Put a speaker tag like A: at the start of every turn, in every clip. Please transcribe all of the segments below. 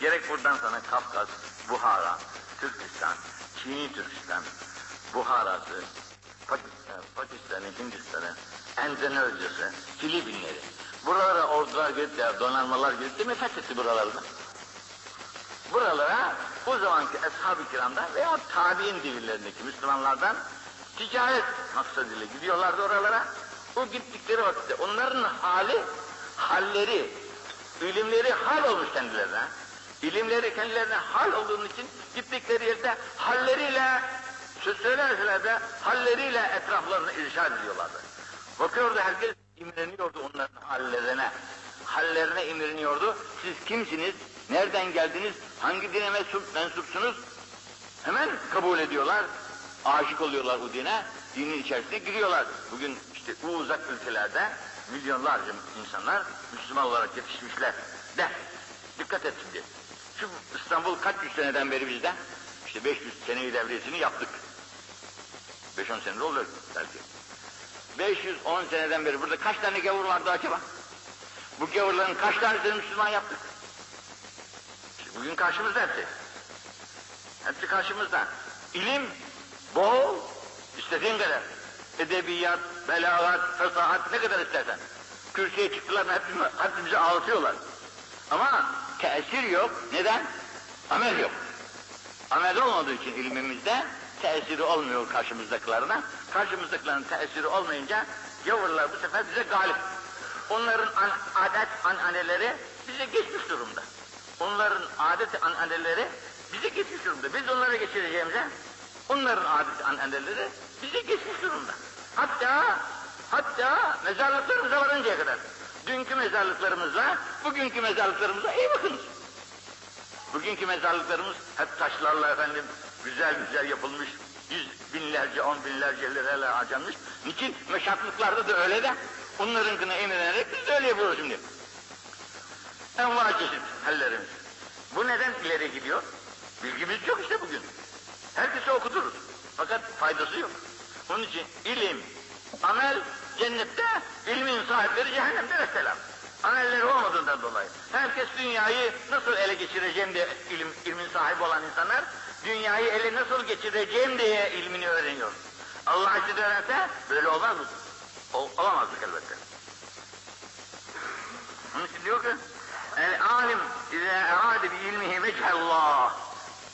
A: Gerek buradan sonra Kafkas, Buhara, Türkistan, Çin'i Türkistan, Buhara'sı, Pakistan, Pakistan'ı, Hindistan'ı, Endonezya'sı, Filipinleri. Buralara ordular gitti, donanmalar gitti mi fethetti buralarını. Buralara o zamanki ashab-ı kiramdan veya tabi'in devirlerindeki Müslümanlardan ticaret maksadıyla gidiyorlardı oralara. O gittikleri vakitte onların hali, halleri, ilimleri hal olmuş kendilerine. İlimleri kendilerine hal olduğunun için gittikleri yerde halleriyle, söz söylerseler de halleriyle etraflarını irşad ediyorlardı. Bakıyordu herkes imreniyordu onların hallerine. Hallerine imreniyordu. Siz kimsiniz? Nereden geldiniz? Hangi dine mensup, mensupsunuz? Hemen kabul ediyorlar. Aşık oluyorlar o dine. Dinin içerisine giriyorlar. Bugün işte bu uzak ülkelerde milyonlarca insanlar Müslüman olarak yetişmişler. De, dikkat et şimdi. Şu İstanbul kaç yüz seneden beri bizde? İşte 500 seneyi devriyesini yaptık. 5-10 senede olur belki. 510 seneden beri burada kaç tane gavur vardı acaba? Bu gavurların kaç tanesini Müslüman yaptık? İşte bugün karşımızda hepsi. Hepsi karşımızda. İlim bol, istediğin kadar. Edebiyat, belagat, fesahat ne kadar istersen. Kürsüye çıktılar hepimizi, hepimizi ağlatıyorlar. Ama tesir yok. Neden? Amel yok. Amel olmadığı için ilmimizde tesiri olmuyor karşımızdakilerine. Karşımızdakilerin tesiri olmayınca gavurlar bu sefer bize galip. Onların an, adet ananeleri bize geçmiş durumda. Onların adet ananeleri bize geçmiş durumda. Biz onlara geçireceğimize onların adet ananeleri bize geçmiş durumda. Hatta hatta mezarlıklarımıza varıncaya kadar. Dünkü mezarlıklarımızla bugünkü mezarlıklarımıza iyi bakınız. Bugünkü mezarlıklarımız hep taşlarla efendim güzel güzel yapılmış, yüz binlerce, on binlerce lirayla harcanmış. Niçin? Meşaklıklarda da öyle de onlarınkine eminerek biz de öyle yapıyoruz şimdi. Enva çeşit hallerimiz. Bu neden ileri gidiyor? Bilgimiz yok işte bugün. Herkese okuduruz. Fakat faydası yok. Onun için ilim, amel cennette, ilmin sahipleri cehennemde mesela. Amelleri olmadığından dolayı. Herkes dünyayı nasıl ele geçireceğim diye ilim, ilmin sahibi olan insanlar, dünyayı ele nasıl geçireceğim diye ilmini öğreniyor. Allah için öğrense böyle olmaz mı? Ol, olamazdık elbette. Onun için diyor ki, el alim izâ erâde bi ilmihi vechallah.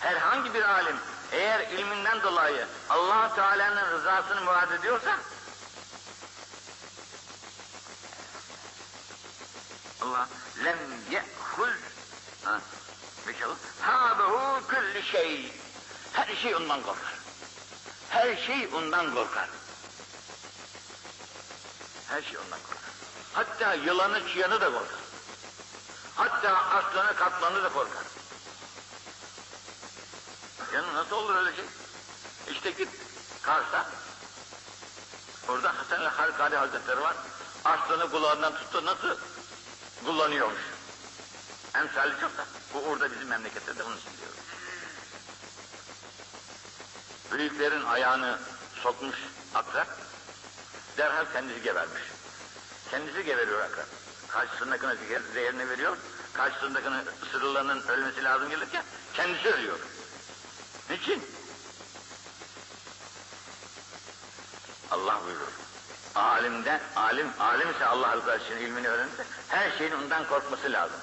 A: Herhangi bir alim eğer ilminden dolayı allah Teala'nın rızasını murad ediyorsa Allah lem ye'hul ha, inşallah hâbehu külli şey her şey ondan korkar. Her şey ondan korkar. Her şey ondan korkar. Hatta yılanı çıyanı da korkar. Hatta aslanı kaplanı da korkar. Yani nasıl olur öyle şey? İşte git Kars'a. Orada Hasan Harikari Hazretleri var. Aslanı kulağından tuttu nasıl kullanıyormuş. Emsali çok da. Bu orada bizim memlekette de bunun için. Büyüklerin ayağını sokmuş akrep, derhal kendisi gebermiş. Kendisi geberiyor akrep. Karşısındakine zehirini veriyor, karşısındakine ısırılanın ölmesi lazım gelirken kendisi ölüyor. Niçin? Allah buyurur. Alimden, alim, alim ise Allah için ilmini öğrenirse her şeyin ondan korkması lazım.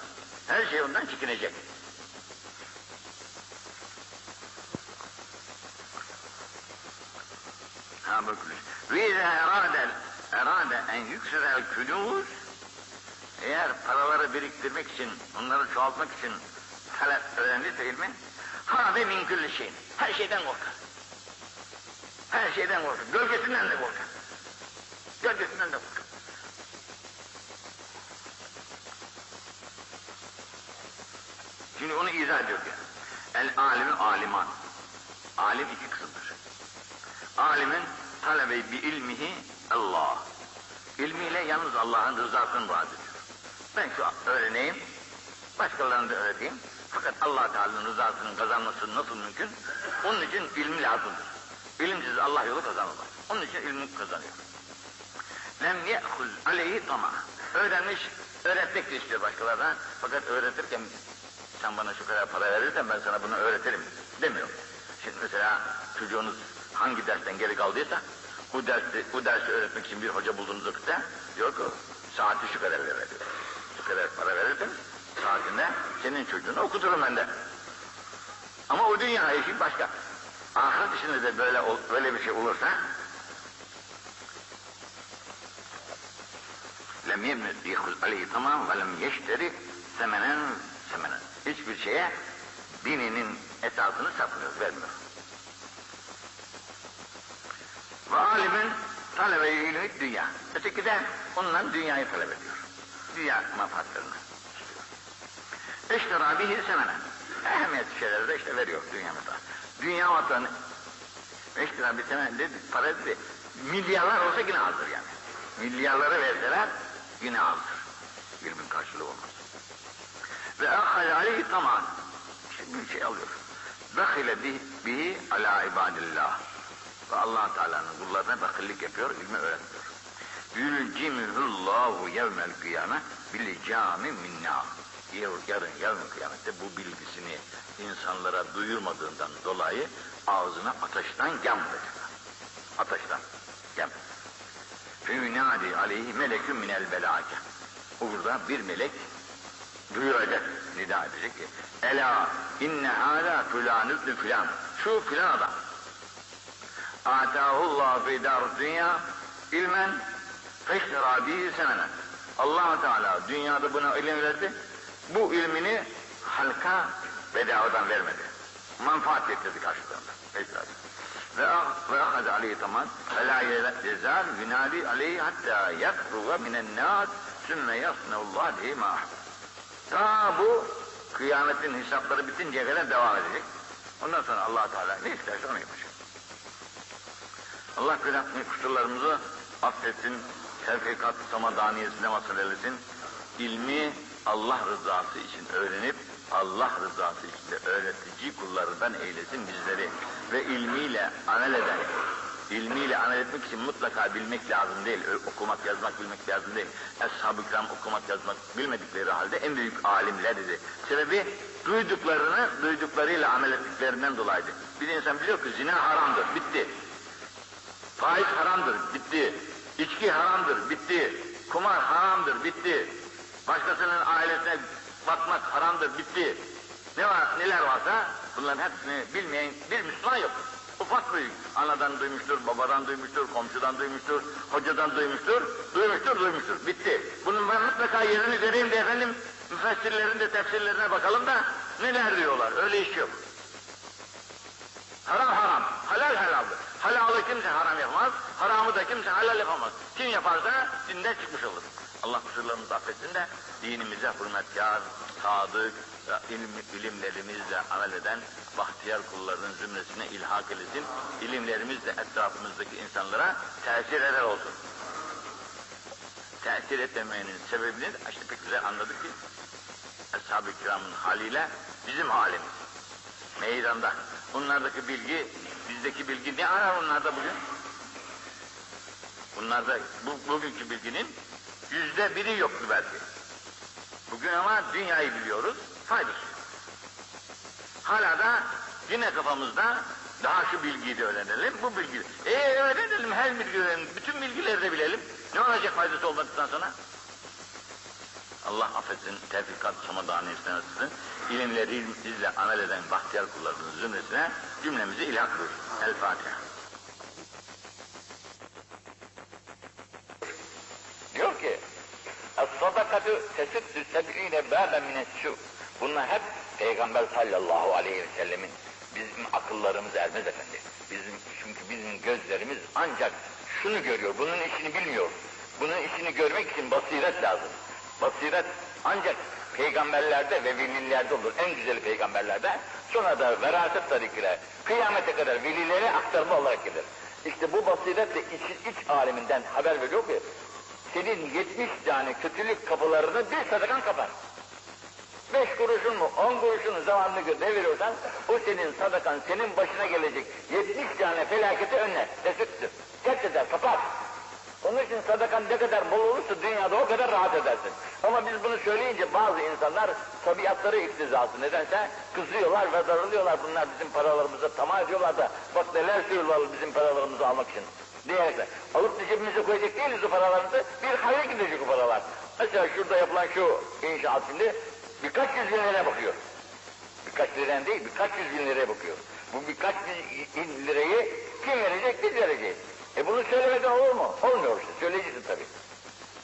A: Her şey ondan çekinecek. Ha bakın. Ve izâ erâde, erâde en yüksirel külûz eğer paraları biriktirmek için, onları çoğaltmak için talep öğrendiyse ilmin, Habe min külli şeyin. Her şeyden korkar. Her şeyden korkar. Gölgesinden de korkar. Gölgesinden de korkar. Şimdi onu izah ediyor ya. El alimi aliman. Alim iki kısımdır. Alimin talebe bi ilmihi Allah. İlmiyle yalnız Allah'ın rızasını vaat ediyor. Ben şu öğreneyim, başkalarını da öğreteyim. Fakat allah Teala'nın rızasının kazanması nasıl mümkün? Onun için ilmi lazımdır. İlimsiz Allah yolu kazanılmaz. Onun için ilmi kazanıyor. Lem ye'hul aleyhi tama. Öğrenmiş, öğretmek de istiyor başkalarına. Fakat öğretirken Sen bana şu kadar para verirsen ben sana bunu öğretirim demiyor. Şimdi mesela çocuğunuz hangi dersten geri kaldıysa bu dersi, bu dersi öğretmek için bir hoca bulduğunuz vakitte diyor ki saati şu kadar veriyor. Şu kadar para verirsen saatinde senin çocuğunu okuturum ben de. Ama o dünya işi başka. Ahiret işinde de böyle böyle bir şey olursa lem yemnet yekuz aleyhi tamam ve lem yeşteri semenen semenen. Hiçbir şeye dininin esasını satmıyor, vermiyor. Ve alimin talebe ilmi dünya. Öteki de ondan dünyayı talep ediyor. Dünya mafatlarını istiyor. İşte bihi semenen. Ehemmiyetli şeyleri de işte veriyor dünya mafatı. Dünya mafatlarını işte bir semenen dedi, para dedi. Milyarlar olsa yine azdır yani. Milyarları verseler yine azdır. İlmin karşılığı olmaz. Ve ahal aleyhi. İşte bir şey alıyor. Bekhile bihi, ala ibadillah. Ve allah Teala'nın kullarına bakillik yapıyor, ilmi öğretmiyor. Yülcimühullahu yevmel kıyame bil cami minna. Yarın, yarın kıyamette bu bilgisini insanlara duyurmadığından dolayı ağzına ateşten vuracaklar. Ateşten. Fünadi aleyhi melekün minel belâke. Burada bir melek duyuracak, nida edecek ki Ela inne hâlâ fülân ibn filan. Şu filan adam. Atâhullâhu fî dar dünya ilmen feşterâ bihi semenen. allah Teala dünyada buna ilim verdi. Bu ilmini halka bedavadan vermedi. Manfaat getirdi karşılığında. Feşterâ ve ve ahad aleyhi tamam ve la yezal yunadi aleyhi hatta yakruga minen nas sümme yasnallah diye ma Ta bu kıyametin hesapları bitinceye kadar devam edecek. Ondan sonra allah Teala ne isterse onu yapacak. Allah günahını kusurlarımızı affetsin, tevfikat samadaniyesine vasıl eylesin. İlmi Allah rızası için öğrenip Allah rızası de öğretici kullarından eylesin bizleri. Ve ilmiyle amel eden, ilmiyle amel etmek için mutlaka bilmek lazım değil. Okumak, yazmak bilmek lazım değil. Eshab-ı kiram okumak, yazmak bilmedikleri halde en büyük alimler dedi. Sebebi duyduklarını, duyduklarıyla amel ettiklerinden dolayıydı. Bir insan biliyor ki zina haramdır, bitti. Faiz haramdır, bitti. İçki haramdır, bitti. Kumar haramdır, bitti. Başkasının ailesine bakmak haramdır, bitti. Ne var, neler varsa bunların hepsini bilmeyen bir Müslüman yok. Ufak büyük. Anadan duymuştur, babadan duymuştur, komşudan duymuştur, hocadan duymuştur, duymuştur, duymuştur. Bitti. Bunun ben mutlaka yerini vereyim de efendim müfessirlerin de tefsirlerine bakalım da neler diyorlar. Öyle iş yok. Haram haram, halal halaldır. Halalı kimse haram yapmaz, haramı da kimse halal yapamaz. Kim yaparsa dinden çıkmış olur. Allah kusurlarımızı affetsin de dinimize hürmetkar, sadık, ilim, ilimlerimizle amel eden bahtiyar kullarının zümresine ilhak eylesin. İlimlerimizle etrafımızdaki insanlara tesir eder olsun. Tesir etmemenin sebebini işte pek güzel anladık ki Ashab-ı kiramın haliyle bizim halimiz. Meydanda. Bunlardaki bilgi, bizdeki bilgi ne arar onlarda bugün? Bunlarda bu, bugünkü bilginin yüzde biri yoktu belki. Bugün ama dünyayı biliyoruz, faydası yok. Hala da yine kafamızda daha şu bilgiyi de öğrenelim, bu bilgiyi. E öğrenelim, her bilgi öğrenelim, bütün bilgileri de bilelim. Ne olacak faydası olmadıktan sonra? Allah affetsin, tevfikat samadanı istemesin. İlimlerimizle amel eden bahtiyar kullarının zümresine cümlemizi ilah kılır. El Fatiha. Diyor ki, Es-sadakatü tesüttü seb'ine bâben mineşşû. Bunlar hep Peygamber sallallahu aleyhi ve sellemin bizim akıllarımız ermez efendi. Bizim, çünkü bizim gözlerimiz ancak şunu görüyor, bunun işini bilmiyor. Bunun işini görmek için basiret lazım. Basiret ancak peygamberlerde ve velilerde olur. En güzeli peygamberlerde. Sonra da veraset tarikiyle kıyamete kadar velilere aktarma olarak gelir. İşte bu basiret de iç, iç aleminden haber veriyor ki senin 70 tane kötülük kapılarını bir sadakan kapar. Beş kuruşun mu, on kuruşun zamanını göre ne veriyorsan, o senin sadakan, senin başına gelecek 70 tane felaketi önler, tesüttür. Tek eder, kapar. Onun için sadakan ne kadar bol olursa dünyada o kadar rahat edersin. Ama biz bunu söyleyince bazı insanlar tabiatları iktizası nedense kızıyorlar ve darılıyorlar. Bunlar bizim paralarımıza tamah ediyorlar da bak neler söylüyorlar bizim paralarımızı almak için. Diyerekler. Alıp cebimize koyacak değiliz o paralarımızı. Bir hayır gidecek o paralar. Mesela şurada yapılan şu inşaat şimdi birkaç yüz bin liraya bakıyor. Birkaç liradan değil, birkaç yüz bin liraya bakıyor. Bu birkaç bin lirayı kim verecek? Biz vereceğiz. E bunu söylemeden olur mu? Olmuyor işte, söyleyeceksin tabii.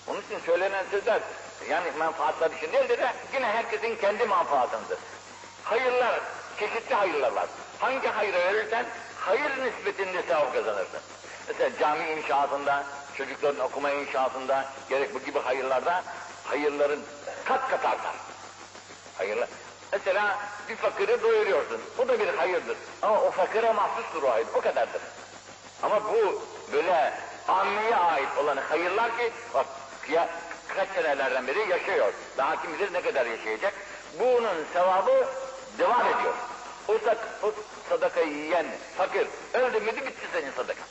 A: Onun için söylenen sözler, yani menfaatler için değildir de yine herkesin kendi menfaatındır. Hayırlar, çeşitli hayırlar var. Hangi hayrı verirsen, hayır nispetinde sevap kazanırsın. Mesela cami inşaatında, çocukların okuma inşaatında, gerek bu gibi hayırlarda, hayırların kat kat artar. Hayırlar. Mesela bir fakiri doyuruyorsun. O da bir hayırdır. Ama o fakire mahsustur o hayır. O kadardır. Ama bu böyle ammiye ait olan hayırlar ki bak ya, kaç senelerden beri yaşıyor. Daha kim bilir ne kadar yaşayacak. Bunun sevabı devam ediyor. O, sak, o sadakayı yiyen fakir öldü müydü bitti senin sadaka.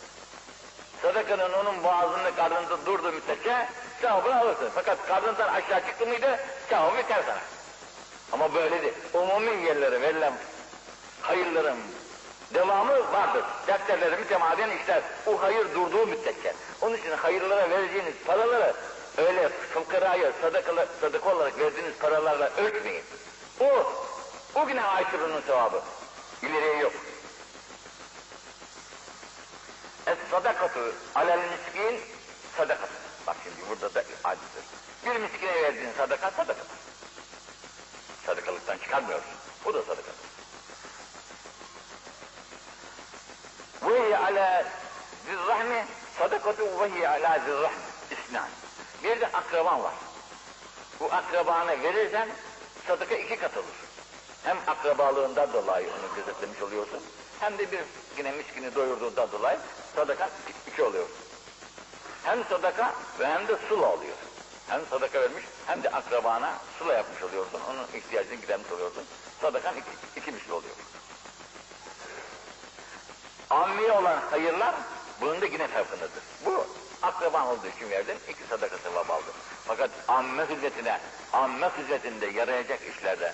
A: Sadakanın onun boğazında karnında durduğu müddetçe sevabını alırsın. Fakat karnından aşağı çıktı mıydı sevabı biter sana. Ama böyle değil. Umumi yerlere verilen hayırların devamı vardır. Defterleri mütemadiyen işler. O hayır durduğu müddetçe. Onun için hayırlara vereceğiniz paraları öyle fıkraya sadakalı, sadaka olarak verdiğiniz paralarla ölçmeyin. O, o güne onun sevabı. İleriye yok. Es sadakatu alel miskin sadakası. Bak şimdi burada da adettir. Bir miskine verdiğin sadaka sadakadır. Sadakalıktan çıkarmıyorsun. Bu da sadakadır. Ve ala zirrahmi sadakatu ve ala zirrahmi isnan. Bir de akraban var. Bu akrabana verirsen sadaka iki kat olur. Hem akrabalığından dolayı onu gözetlemiş oluyorsun. Hem de bir yine miskini doyurduğundan dolayı sadaka iki oluyor. Hem sadaka ve hem de sula oluyor. Hem sadaka vermiş hem de akrabana sula yapmış oluyorsun. Onun ihtiyacını gidermiş oluyorsun. Sadakan iki, iki misli oluyor. Ammi olan hayırlar bunun da yine farkındadır. Bu akraban olduğu için verdin, iki sadaka sevap aldın. Fakat amme hizmetine, amme hizmetinde yarayacak işlerde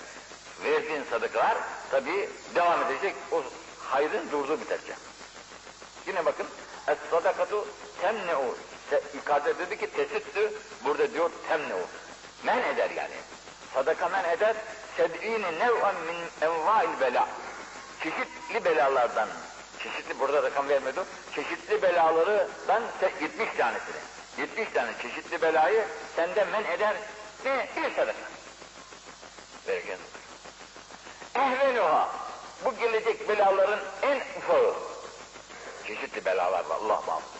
A: verdiğin sadakalar tabi devam edecek. O hayrın durduğu müddetçe. Yine bakın, es sadakatu temne'u. Yukarıda dedi ki tesüttü, burada diyor temne'u. Men eder yani. Sadaka men eder, seb'ini nev'en min enva'il bela. Çeşitli belalardan, çeşitli burada rakam vermedi, çeşitli belalarından 70 tanesini. 70 tane çeşitli belayı senden men eder ne? Bir sadaka. Verirken Ehvenuha. Bu gelecek belaların en ufağı. Çeşitli belalar var. Allah mahfuz.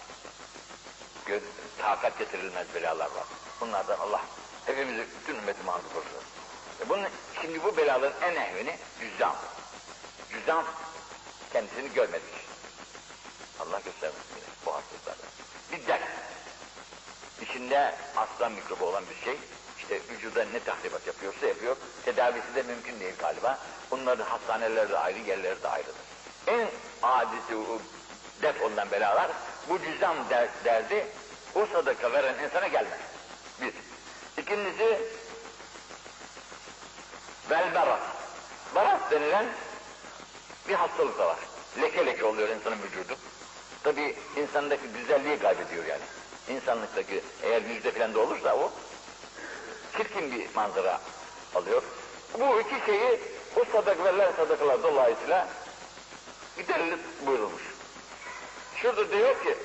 A: Göz, takat getirilmez belalar var. Bunlardan Allah hepimizi bütün ümmeti mahfuz olsun. E bunun, şimdi bu belaların en ehveni cüzdan. Cüzdan kendisini görmedik. Allah göstermesin bu hastalıklarda. Bir dert. İçinde aslan mikrobu olan bir şey, işte vücuda ne tahribat yapıyorsa yapıyor, tedavisi de mümkün değil galiba. Bunların hastaneleri de ayrı, yerleri de ayrıdır. En adisi def olunan belalar, bu cüzdan der, derdi, o sadaka veren insana gelmez. Bir. İkincisi, vel barat. Barat denilen bir hastalık da var. Leke leke oluyor insanın vücudu. Tabi insandaki güzelliği kaybediyor yani. İnsanlıktaki eğer yüzde falan da olursa o çirkin bir manzara alıyor. Bu iki şeyi o sadak verilen sadakalar dolayısıyla giderilip buyurulmuş. Şurada diyor ki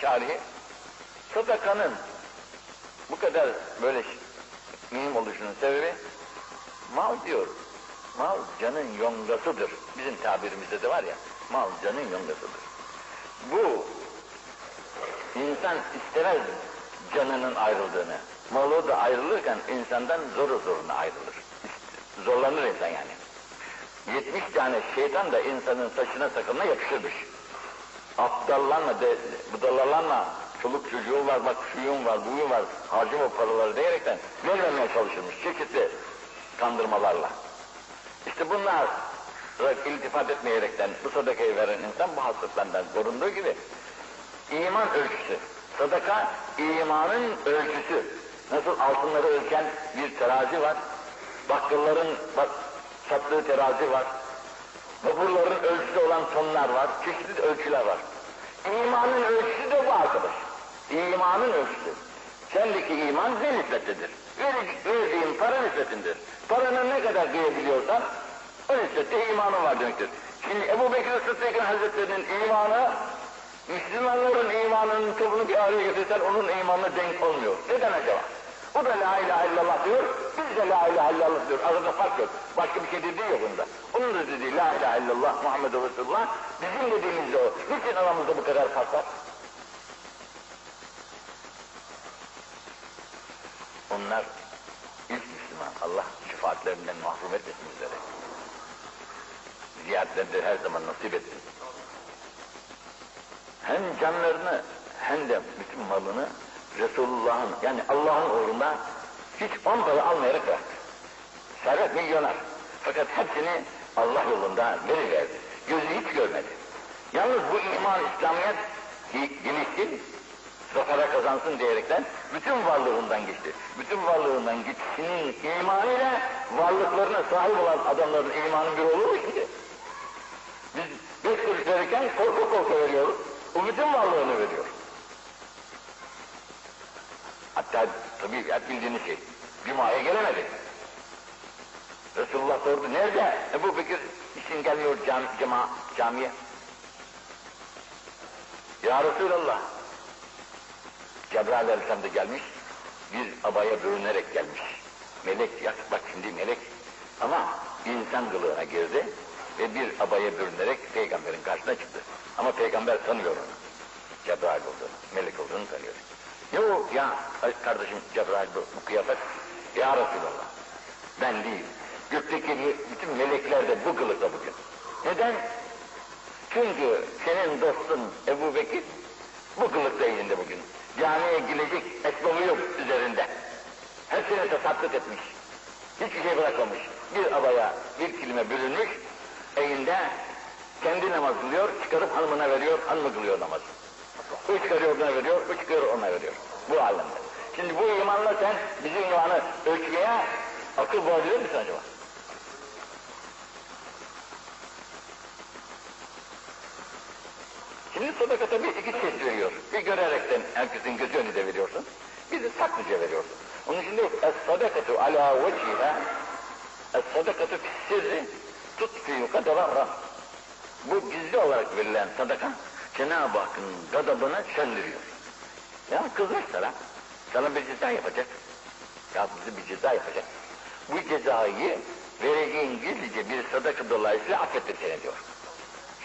A: şarihi sadakanın bu kadar böyle mühim oluşunun sebebi mal diyor. Mal canın yongasıdır. Bizim tabirimizde de var ya mal canın yongasıdır. Bu insan istemez canının ayrıldığını. Malı da ayrılırken insandan zoru zoruna ayrılır. Zorlanır insan yani. 70 tane şeytan da insanın saçına sakalına yapışırmış. Aptallanma, de, budalalanma, çoluk çocuğun var, bak şuyun var, buyun var, harcama paraları diyerekten vermemeye çalışırmış çeşitli kandırmalarla. İşte bunlar iltifat etmeyerekten bu sadakayı veren insan bu hastalıklardan korunduğu gibi iman ölçüsü,
B: Sadaka imanın ölçüsü. Nasıl altınları ölçen bir terazi var. Bakkalların bak, sattığı terazi var. Vapurların ölçüsü olan tonlar var. Çeşitli ölçüler var. İmanın ölçüsü de bu arkadaş. İmanın ölçüsü. Sendeki iman ne nispettedir? Verdiğin para nispetindir. Paranın ne kadar diyebiliyorsan o nispette imanın var demektir. Şimdi Ebu Bekir Sıddık'ın Hazretleri'nin imanı Müslümanların imanının topunu bir araya getirsen onun imanına denk olmuyor. Neden acaba? O da la ilahe illallah diyor, biz de la ilahe illallah diyor. Arada fark yok. Başka bir şey dediği yok bunda. Onun da dediği la ilahe illallah Muhammed Resulullah, bizim dediğimiz de o. Niçin aramızda bu kadar fark var? Onlar ilk Müslüman. Allah şefaatlerinden mahrum etmesin bizleri. Ziyaretlerini her zaman nasip etsin. Hem canlarını hem de bütün malını Resulullah'ın yani Allah'ın uğrunda hiç on para almayarak bıraktı. Servet milyoner. Fakat hepsini Allah yolunda veriverdi. Gözü hiç görmedi. Yalnız bu iman, İslamiyet gelişsin, zafere kazansın diyerekten bütün varlığından geçti. Bütün varlığından gitişinin imanıyla varlıklarına sahip olan adamların imanı bir olur mu şimdi? Biz beş kuruş verirken korku korku veriyoruz. O bütün varlığını veriyor. Hatta tabii hep bildiğiniz şey. Cuma'ya gelemedi. Resulullah sordu. Nerede? Ebu Bekir için gelmiyor cam, cama, camiye. Ya Resulallah. Cebrail Aleyhisselam da gelmiş. Bir abaya bürünerek gelmiş. Melek, ya bak şimdi melek. Ama insan kılığına girdi ve bir abaya bürünerek peygamberin karşısına çıktı. Ama peygamber tanıyor onu. Cebrail olduğunu, melek olduğunu tanıyor. Yok ya kardeşim Cebrail bu, bu kıyafet. Ya Resulallah. Ben değil. Gökteki bütün melekler de bu kılıkta bugün. Neden? Çünkü senin dostun Ebu Bekir bu kılıkta elinde bugün. Camiye girecek esbabı yok üzerinde. Hepsine tasadduk etmiş. Hiçbir şey bırakmamış. Bir abaya bir kelime bürünmüş, elinde kendi namaz kılıyor, çıkarıp hanımına veriyor, hanımı kılıyor namazı. O çıkarıyor ona veriyor, o çıkarıyor ona veriyor. Bu alemde. Şimdi bu imanla sen bizim imanı ölçmeye akıl bulabilir misin acaba? Şimdi sadaka tabii iki çeşit veriyor. Bir görerekten herkesin gözü önünde veriyorsun, bir de saklıca veriyorsun. Onun için diyor, es-sadakatu ala veciha, es-sadakatu sirri tutfiyu kadararra. Bu gizli olarak verilen sadaka, Cenab-ı Hakk'ın gadabını söndürüyor. Ya kızmış sana, sana bir ceza yapacak. Ya bizi bir ceza yapacak. Bu cezayı vereceğin gizlice bir sadaka dolayısıyla affettir seni diyor.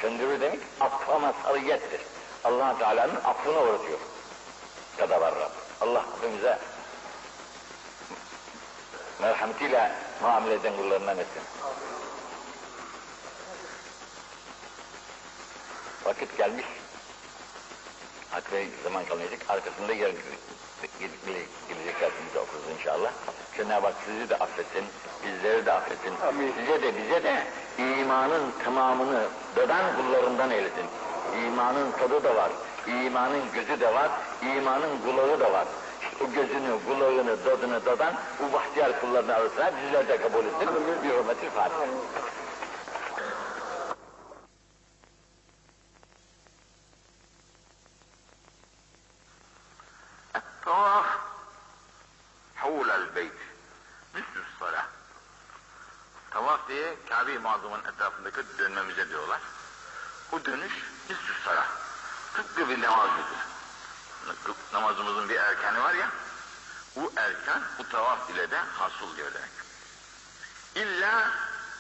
B: Söndürür demek affa mazhariyettir. allah Teala'nın affına uğratıyor. Kada var Rab. Allah hepimize merhametiyle muamele eden kullarından etsin. Vakit gelmiş. Hakikaten zaman kalmayacak. Arkasında yarın gelecek dersimizi okuruz inşallah. Cenab-ı Hak sizi de affetsin, bizleri de affetsin.
C: Amin.
B: Size de bize de imanın tamamını dadan kullarından eylesin. İmanın tadı da var, imanın gözü de var, imanın kulağı da var. İşte o gözünü, kulağını, dadını dadan bu bahtiyar kulların arasına bizler de kabul etsin. Bir hürmeti Fatiha.
A: Muazzama'nın etrafındaki dönmemize diyorlar. Bu dönüş nisfü salah. Tıpkı bir namaz gibidir. Namazımızın bir erkanı var ya, bu erkan bu tavaf ile de hasıl diyor demek. İlla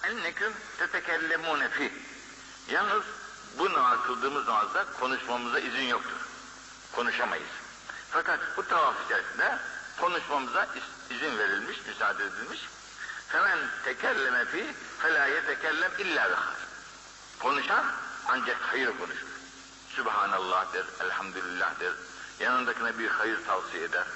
A: enneküm tetekellemune fi. Yalnız bu namaz kıldığımız namazda konuşmamıza izin yoktur. Konuşamayız. Fakat bu tavaf içerisinde konuşmamıza izin verilmiş, müsaade edilmiş. Femen tekelleme fi felâ yetekellem illa bihar. Konuşan ancak hayır konuşur. Sübhanallah der, elhamdülillah der. Yanındakine bir hayır tavsiye eder.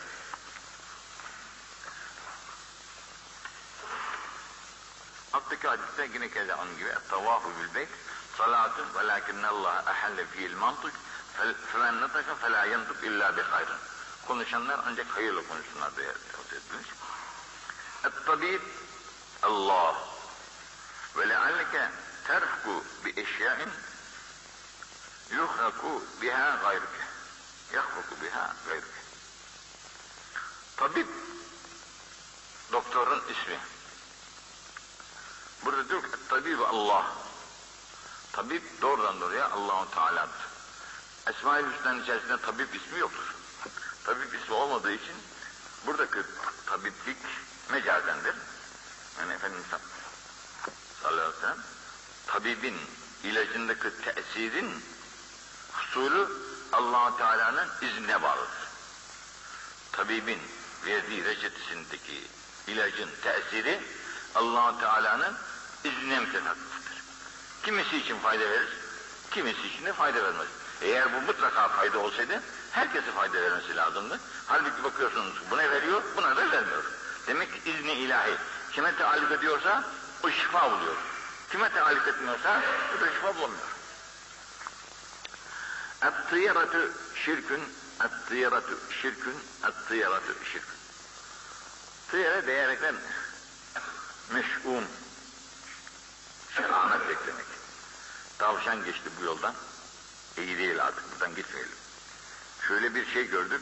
A: Alttaki hadiste yine keza onun gibi tavafu bil beyt salatun velakinne Allah ehelle fiil mantık فَمَنْ نَطَكَ فَلَا يَنْطُقْ اِلَّا بِخَيْرٍ Konuşanlar ancak hayırla konuşsunlar diye tavsiye edilmiş. ve lealleke terfku bi eşyain yuhraku biha gayrike. Yahruku biha gayrike. Tabip, doktorun ismi. Burada diyor ki tabib Allah. Tabip doğrudan doğruya Allahu Teala'dır. Esma-i Hüsna'nın içerisinde tabip ismi yoktur. Tabip ismi olmadığı için buradaki tabiplik mecazendir. Yani efendim sallallahu aleyhi ve sellem tabibin ilacındaki tesirin husulü allah Teala'nın iznine bağlıdır. Tabibin verdiği reçetesindeki ilacın tesiri allah Teala'nın iznine mütenakıftır. Kimisi için fayda verir, kimisi için de fayda vermez. Eğer bu mutlaka fayda olsaydı herkese fayda vermesi lazımdı. Halbuki bakıyorsunuz buna veriyor, buna da vermiyor. Demek ki izni ilahi. Kime teallük ediyorsa o şifa buluyor. Kime teallük etmiyorsa o da şifa bulamıyor. Et-tıyaratu şirkün, et-tıyaratu şirkün, et-tıyaratu şirkün. Tıyara diyerekten meş'um, şehamet beklemek. Tavşan geçti bu yoldan, iyi değil artık buradan gitmeyelim. Şöyle bir şey gördük,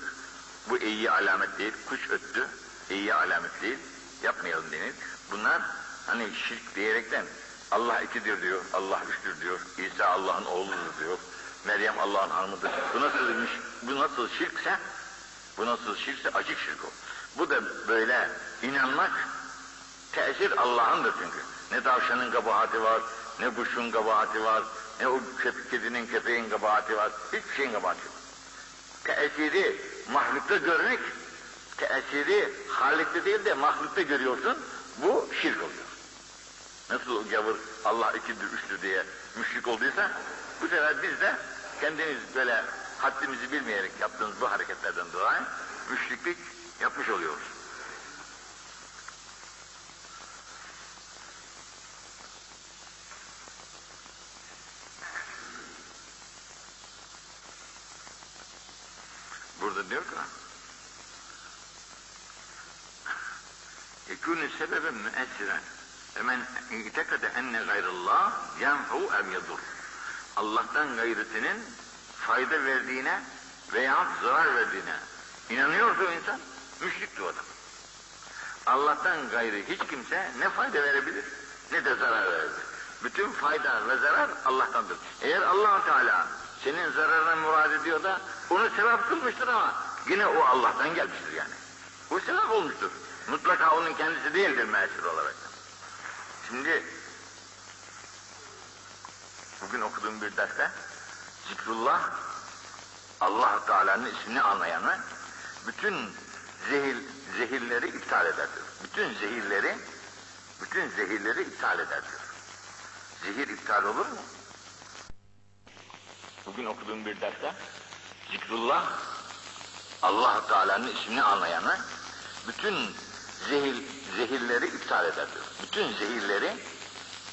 A: bu iyi alamet değil, kuş öttü, iyi alamet değil, yapmayalım denir. Bunlar hani şirk diyerekten Allah ikidir diyor, Allah üçtür diyor, İsa Allah'ın oğludur diyor, Meryem Allah'ın hanımıdır. Bu nasılmış, bu nasıl şirkse, bu nasıl şirkse açık şirk o. Bu da böyle inanmak, tesir Allah'ındır çünkü. Ne tavşanın kabahati var, ne kuşun kabahati var, ne o köpek, kedinin köpeğin kabahati var, hiçbir şeyin kabahati yok. Tesiri mahlukta görmek, tesiri halikte değil de mahlukta görüyorsun, bu şirk oluyor. Nasıl o gavur Allah ikidir, üçtür diye müşrik olduysa, bu sefer biz de kendimiz böyle haddimizi bilmeyerek yaptığımız bu hareketlerden dolayı müşriklik yapmış oluyoruz. Burada diyor ki يكون سببا مؤثرا Hemen itekade enne gayrullah yenfu em yadur. Allah'tan gayrısının fayda verdiğine veya zarar verdiğine inanıyorsa o insan müşriktir o adam. Allah'tan gayrı hiç kimse ne fayda verebilir ne de zarar verebilir. Bütün fayda ve zarar Allah'tandır. Eğer allah Teala senin zararına murad ediyor da onu sevap kılmıştır ama yine o Allah'tan gelmiştir yani. Bu sevap olmuştur. Mutlaka onun kendisi değildir meşhur olarak. Şimdi bugün okuduğum bir derste zikrullah Allah Teala'nın ismini anlayanı bütün zehir, zehirleri iptal eder diyor. Bütün zehirleri bütün zehirleri iptal eder diyor. Zehir iptal olur mu? Bugün okuduğum bir derste zikrullah Allah Teala'nın ismini anlayanı bütün zehir, zehirleri iptal eder diyor. Bütün zehirleri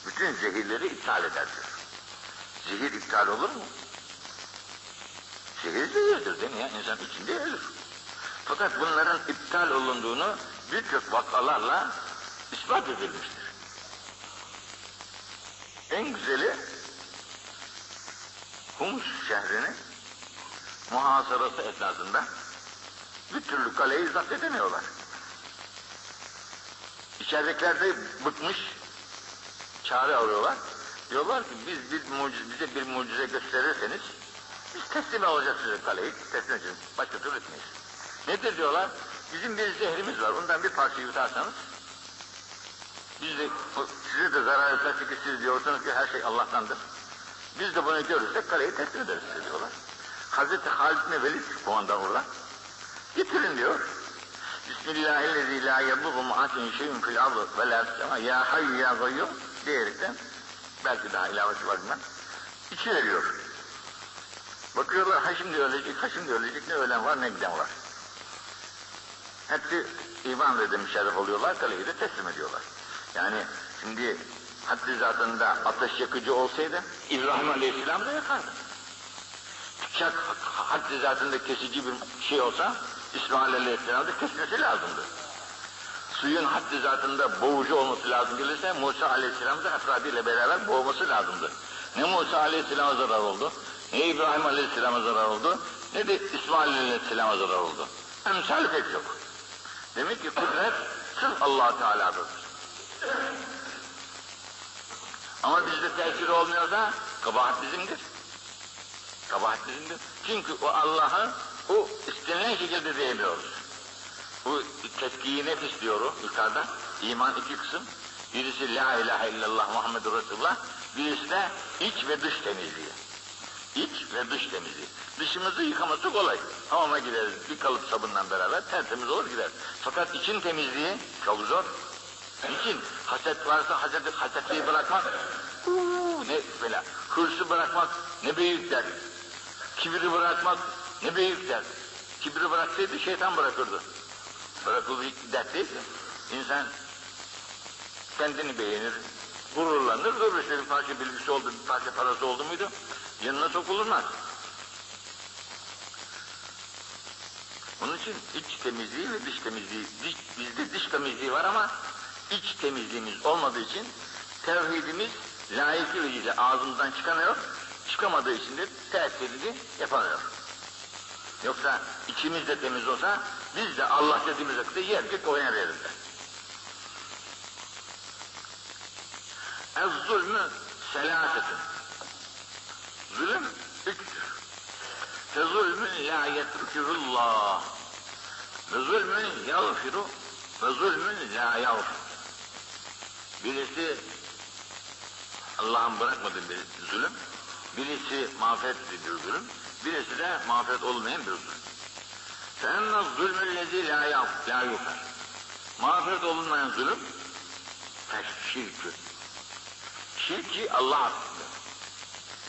A: bütün zehirleri iptal eder diyor. Zehir iptal olur mu? Zehir zehirdir değil mi ya? İnsan içinde ölür. Fakat bunların iptal olunduğunu birçok vakalarla ispat edilmiştir. En güzeli Humus şehrinin muhasarası esnasında bir türlü kaleyi zapt edemiyorlar. İçeridekiler de bıkmış, çare arıyorlar. Diyorlar ki biz bir mucize, bize bir mucize gösterirseniz biz teslim alacağız size kaleyi, teslim edeceğiz. Başka türlü etmeyiz. Nedir diyorlar? Bizim bir zehrimiz var, ondan bir parça yutarsanız biz de, size de zarar etmez çünkü siz diyorsunuz ki her şey Allah'tandır. Biz de bunu görürsek kaleyi teslim ederiz diyorlar. Hazreti Halid bin Velid kumandan orada. Getirin diyor. Bismillahirrahmanirrahim. La yadurru ma'atin şeyin fil ardı ve la sema. Ya hayyu ya gayyum diyerekten belki daha ilavesi var bilmem. İçi veriyor. Bakıyorlar ha şimdi ölecek, ha şimdi ölecek. Ne ölen var ne giden var. Hepsi iman ve müşerref oluyorlar, kaleyi de teslim ediyorlar. Yani şimdi haddi zatında ateş yakıcı olsaydı İbrahim Aleyhisselam da yakardı. bıçak haddi zatında kesici bir şey olsa İsmail Aleyhisselam'da kesmesi lazımdı. Suyun haddi zatında boğucu olması lazım gelirse Musa Aleyhisselam'da efradıyla beraber boğması lazımdı. Ne Musa Aleyhisselam'a zarar oldu, ne İbrahim Aleyhisselam'a zarar oldu, ne de İsmail Aleyhisselam'a zarar oldu. Emsal pek yok. Demek ki kudret sırf allah Teala'dır. Ama bizde tesiri olmuyorsa kabahat bizimdir. Kabahat bizimdir. Çünkü o Allah'ı o istenilen şekilde diyemiyoruz. Bu tezkiyi nefis diyor o yukarıda. İman iki kısım. Birisi la ilahe illallah Muhammedur Resulullah. Birisi de iç ve dış temizliği. İç ve dış temizliği. Dışımızı yıkaması kolay. Hamama gideriz bir kalıp sabunla beraber tertemiz olur gider. Fakat için temizliği çok zor. Niçin? Haset varsa haseti, hasetliği bırakmak, uuu, ne böyle, hırsı bırakmak ne büyük dert. Kibri bırakmak ne büyük dert. Kibri bıraksaydı şeytan bırakırdı. Bırakıldığı dert değil ki. İnsan kendini beğenir, gururlanır, durur işte bir parça bilgisi oldu, bir parça parası oldu muydu, yanına sokulunmaz. Onun için iç temizliği ve dış temizliği, dış, bizde dış temizliği var ama iç temizliğimiz olmadığı için tevhidimiz layıkıyla ağzımızdan çıkamıyor, çıkamadığı için de tesirini yapamıyor. Yoksa içimiz de temiz olsa biz de Allah dediğimiz vakitte yer git oynar yerinde. Ez zulmü selasetin. Zulüm üçtür. Fe zulmün la yetrükürullah. Ve zulmün yağfiru ve zulmün la yağfir. Birisi Allah'ın bırakmadığı bir zulüm, birisi mağfiret bir zulüm, birisi de mağfiret olmayan bir zulüm. فَاَنَّ الظُّلْمُ الَّذ۪ي لَا لَا يُفَرْ Mağfiret olunmayan zulüm, teşşirkü. Şirki Allah affetmiyor.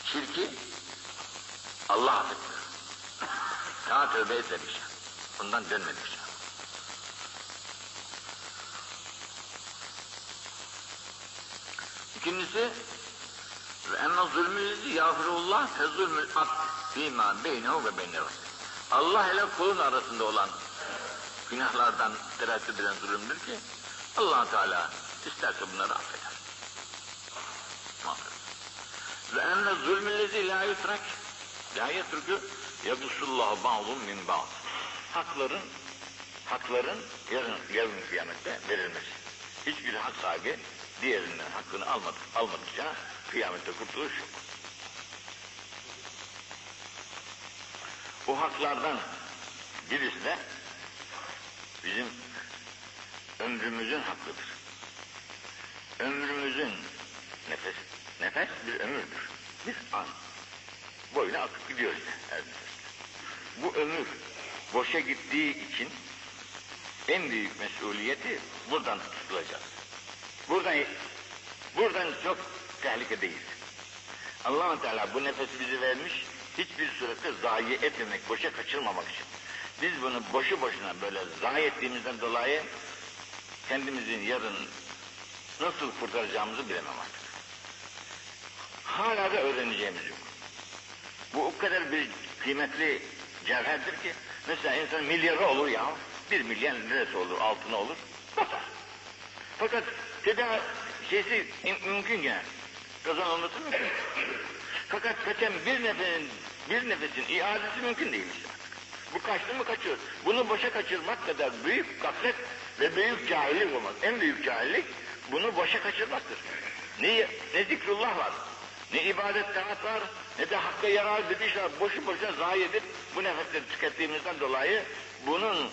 A: Şirki Allah affetmiyor. Ta tövbe etmedikçe, bundan dönmedikçe. İkincisi ve emme zulmü yağfirullah fe zulmül abd fîmâ beynehu ve beyne Allah ile kulun arasında olan günahlardan tereddüt eden zulümdür ki allah Teala isterse bunları affeder. Ve enne zulmüllezi la yutrak la yetrükü yabusullahu ba'dun min ba'd. Hakların hakların yarın, yarın kıyamette verilmesi. Hiçbir hak sahibi diğerinden hakkını almadı, almadıkça kıyamette kurtuluş yok. Bu haklardan birisi de bizim ömrümüzün hakkıdır. Ömrümüzün nefes, nefes bir ömürdür. Bir an. Boyuna akıp gidiyor işte her nefeste. Bu ömür boşa gittiği için en büyük mesuliyeti buradan tutulacağız. Buradan buradan çok tehlikedeyiz. allah Teala bu nefesi bize vermiş, hiçbir surette zayi etmemek, boşa kaçırmamak için. Biz bunu boşu boşuna böyle zayi ettiğimizden dolayı kendimizin yarın nasıl kurtaracağımızı bilemem artık. Hala da öğreneceğimiz yok. Bu o kadar bir kıymetli cevherdir ki mesela insan milyarı olur ya bir milyar lirası olur, altına olur, batar. Fakat tedavi şeysi mümkün gene. Kazanılması mümkün. Fakat kaçan bir nefesin, bir nefesin iadesi mümkün değil işte. Bu kaçtı mı kaçıyor. Bunu boşa kaçırmak kadar büyük gaflet ve büyük cahillik olmaz. En büyük cahillik bunu boşa kaçırmaktır. Ne, ne zikrullah var, ne ibadet taat var, ne de hakka yarar bir iş var. Boşu boşuna zayi edip bu nefesleri tükettiğimizden dolayı bunun